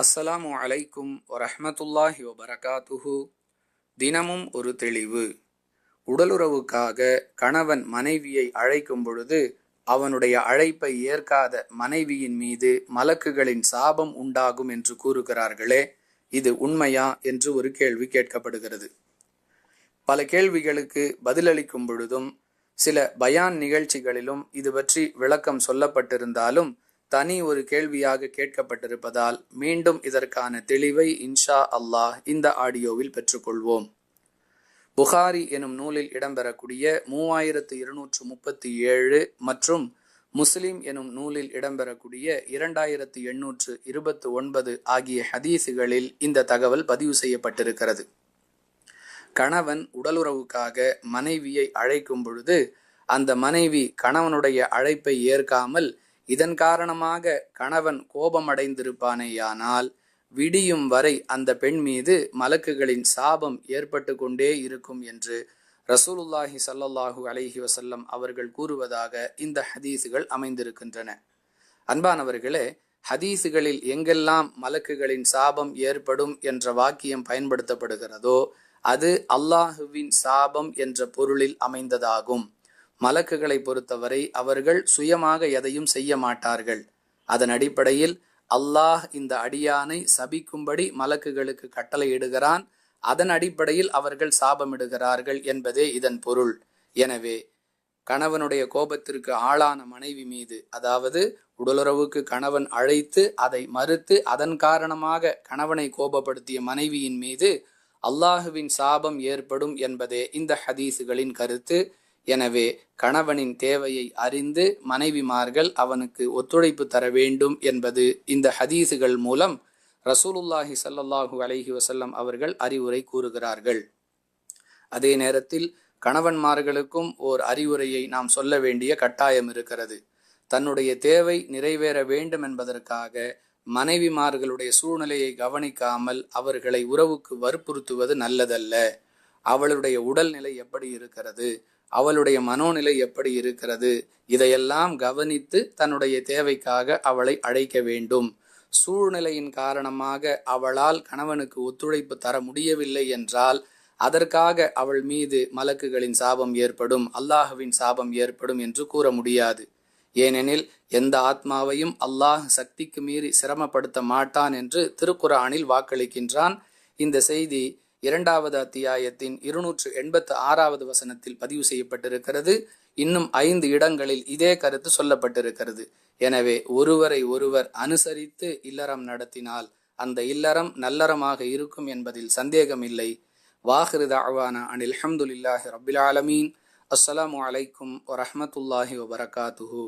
அஸ்ஸலாமு அலைக்கும் வரஹமத்துல்லாஹி வபரகாத்துஹு. தினமும் ஒரு தெளிவு. உடலுறவுக்காக கணவன் மனைவியை அழைக்கும் பொழுது அவனுடைய அழைப்பை ஏற்காத மனைவியின் மீது மலக்குகளின் சாபம் உண்டாகும் என்று கூறுகிறார்களே இது உண்மையா என்று ஒரு கேள்வி கேட்கப்படுகிறது. பல கேள்விகளுக்கு பதிலளிக்கும் பொழுதும் சில பயான் நிகழ்ச்சிகளிலும் இது பற்றி விளக்கம் சொல்லப்பட்டிருந்தாலும் தனி ஒரு கேள்வியாக கேட்கப்பட்டிருப்பதால் மீண்டும் இதற்கான தெளிவை இன்ஷா அல்லாஹ் இந்த ஆடியோவில் பெற்றுக்கொள்வோம். புகாரி எனும் நூலில் இடம்பெறக்கூடிய மூவாயிரத்து இருநூற்று முப்பத்தி ஏழு மற்றும் முஸ்லிம் எனும் நூலில் இடம்பெறக்கூடிய இரண்டாயிரத்து எண்ணூற்று இருபத்து ஒன்பது ஆகிய ஹதீஸுகளில் இந்த தகவல் பதிவு செய்யப்பட்டிருக்கிறது. கணவன் உடலுறவுக்காக மனைவியை அழைக்கும் பொழுது அந்த மனைவி கணவனுடைய அழைப்பை ஏற்காமல் இதன் காரணமாக கணவன் கோபமடைந்திருப்பானேயானால் விடியும் வரை அந்த பெண் மீது மலக்குகளின் சாபம் ஏற்பட்டு கொண்டே இருக்கும் என்று ரசூலுல்லாஹி சல்லல்லாஹு அலைஹி வசல்லம் அவர்கள் கூறுவதாக இந்த ஹதீஸுகள் அமைந்திருக்கின்றன. அன்பானவர்களே ஹதீஸுகளில் எங்கெல்லாம் மலக்குகளின் சாபம் ஏற்படும் என்ற வாக்கியம் பயன்படுத்தப்படுகிறதோ அது அல்லாஹுவின் சாபம் என்ற பொருளில் அமைந்ததாகும். மலக்குகளை பொறுத்தவரை அவர்கள் சுயமாக எதையும் செய்ய மாட்டார்கள். அதன் அடிப்படையில் அல்லாஹ் இந்த அடியானை சபிக்கும்படி மலக்குகளுக்கு கட்டளையிடுகிறான். அதன் அடிப்படையில் அவர்கள் சாபமிடுகிறார்கள் என்பதே இதன் பொருள். எனவே கணவனுடைய கோபத்திற்கு ஆளான மனைவி மீது அதாவது உடலுறவுக்கு கணவன் அழைத்து அதை மறுத்து அதன் காரணமாக கணவனை கோபப்படுத்திய மனைவியின் மீது அல்லாஹுவின் சாபம் ஏற்படும் என்பதே இந்த ஹதீஸுகளின் கருத்து. எனவே கணவனின் தேவையை அறிந்து மனைவிமார்கள் அவனுக்கு ஒத்துழைப்பு தர வேண்டும் என்பது இந்த ஹதீஸுகள் மூலம் ரசூலுல்லாஹி சல்லல்லாஹு அலஹி வசல்லம் அவர்கள் அறிவுரை கூறுகிறார்கள். அதே நேரத்தில் கணவன்மார்களுக்கும் ஓர் அறிவுரையை நாம் சொல்ல வேண்டிய கட்டாயம் இருக்கிறது. தன்னுடைய தேவை நிறைவேற வேண்டும் என்பதற்காக மனைவிமார்களுடைய சூழ்நிலையை கவனிக்காமல் அவர்களை உறவுக்கு வற்புறுத்துவது நல்லதல்ல. அவளுடைய உடல்நிலை எப்படி இருக்கிறது? அவளுடைய மனோநிலை எப்படி இருக்கிறது? இதையெல்லாம் கவனித்து தன்னுடைய தேவைக்காக அவளை அழைக்க வேண்டும். சூழ்நிலையின் காரணமாக அவளால் கணவனுக்கு ஒத்துழைப்பு தர முடியவில்லை என்றால் அதற்காக அவள் மீது மலக்குகளின் சாபம் ஏற்படும் அல்லாஹுவின் சாபம் ஏற்படும் என்று கூற முடியாது. ஏனெனில் எந்த ஆத்மாவையும் அல்லாஹ் சக்திக்கு மீறி சிரமப்படுத்த மாட்டான் என்று திருக்குறானில் வாக்களிக்கின்றான். இந்த செய்தி இரண்டாவது அத்தியாயத்தின் இருநூற்று எண்பத்து ஆறாவது வசனத்தில் பதிவு செய்யப்பட்டிருக்கிறது. இன்னும் ஐந்து இடங்களில் இதே கருத்து சொல்லப்பட்டிருக்கிறது. எனவே ஒருவரை ஒருவர் அனுசரித்து இல்லறம் நடத்தினால் அந்த இல்லறம் நல்லறமாக இருக்கும் என்பதில் சந்தேகமில்லை வாஹிருத அவானா அனில் அஹமதுல்லாஹி ரபில் ஆலமீன். அஸ்ஸலாமு அலைக்கும் வரமத்துல்லாஹி வபரகாத்துஹூ.